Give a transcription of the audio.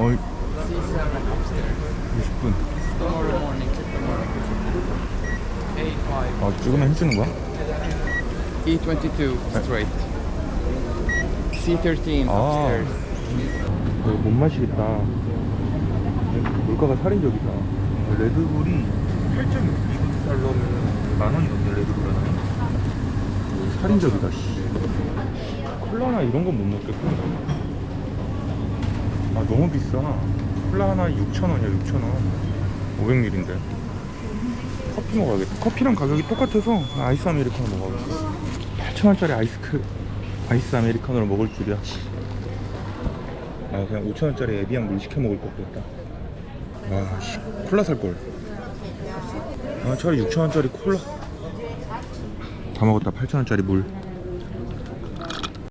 어, 어, 어, C7 upstairs. 20분. Tomorrow morning, tomorrow. A5. 아, 찍으면 해주는 거야? E22 straight. C13 아. upstairs. 이거 못 마시겠다. 물가가 살인적이다. 레드불이 8.2달러면 만 원이던데 레드불 하나. 살인적이다. 씨. 콜라나 이런 건 못 먹겠고. 아 너무 비싸. 콜라 하나 6,000원이야 6,000원. 500ml인데. 커피 먹어야겠다. 커피랑 가격이 똑같아서 아이스 아메리카노 먹어야겠어. 8,000원짜리 아이스크 아이스 아메리카노를 먹을 줄이야. 아 그냥 5천원짜리 에비앙 물 시켜 먹을 걸 그랬다 아 씨, 콜라 살걸 아 차라리 6천원짜리 콜라 다 먹었다 8천원짜리 물